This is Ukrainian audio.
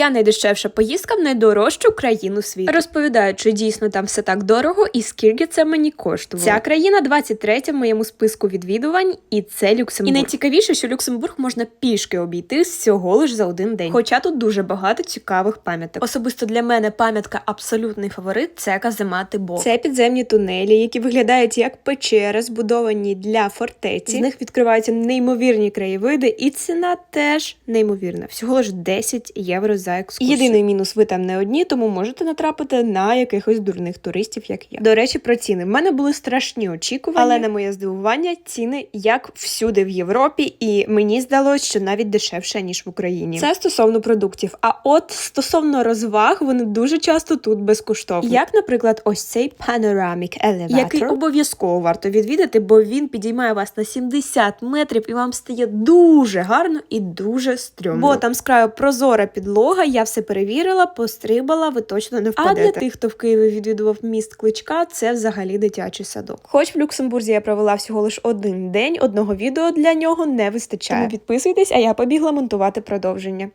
Моя найдешевша поїздка в найдорожчу країну світу. Розповідаю, чи дійсно там все так дорого і скільки це мені коштувало. Ця країна 23 в моєму списку відвідувань, і це Люксембург. І найцікавіше, що Люксембург можна пішки обійти всього лиш за один день. Хоча тут дуже багато цікавих пам'яток. Особисто для мене пам'ятка абсолютний фаворит це каземати Бог. Це підземні тунелі, які виглядають як печери, збудовані для фортеці. З них відкриваються неймовірні краєвиди, і ціна теж неймовірна. Всього лиш 10 євро за екскурсію. Єдиний мінус, ви там не одні, тому можете натрапити на якихось дурних туристів, як я. До речі, про ціни. В мене були страшні очікування, але на моє здивування ціни як всюди в Європі, і мені здалось, що навіть дешевше ніж в Україні. Це стосовно продуктів. А от стосовно розваг, вони дуже часто тут безкоштовні. Як, наприклад, ось цей Panoramic Elevator, який обов'язково варто відвідати, бо він підіймає вас на 70 метрів і вам стає дуже гарно і дуже стрьомно. Бо там з краю прозора підлога, я все перевірила, пострибала, ви точно не впадете. А для тих, хто в Києві відвідував міст Кличка, це взагалі дитячий садок. Хоч в Люксембурзі я провела всього лиш один день, одного відео для нього не вистачає. Тому підписуйтесь, а я побігла монтувати продовження.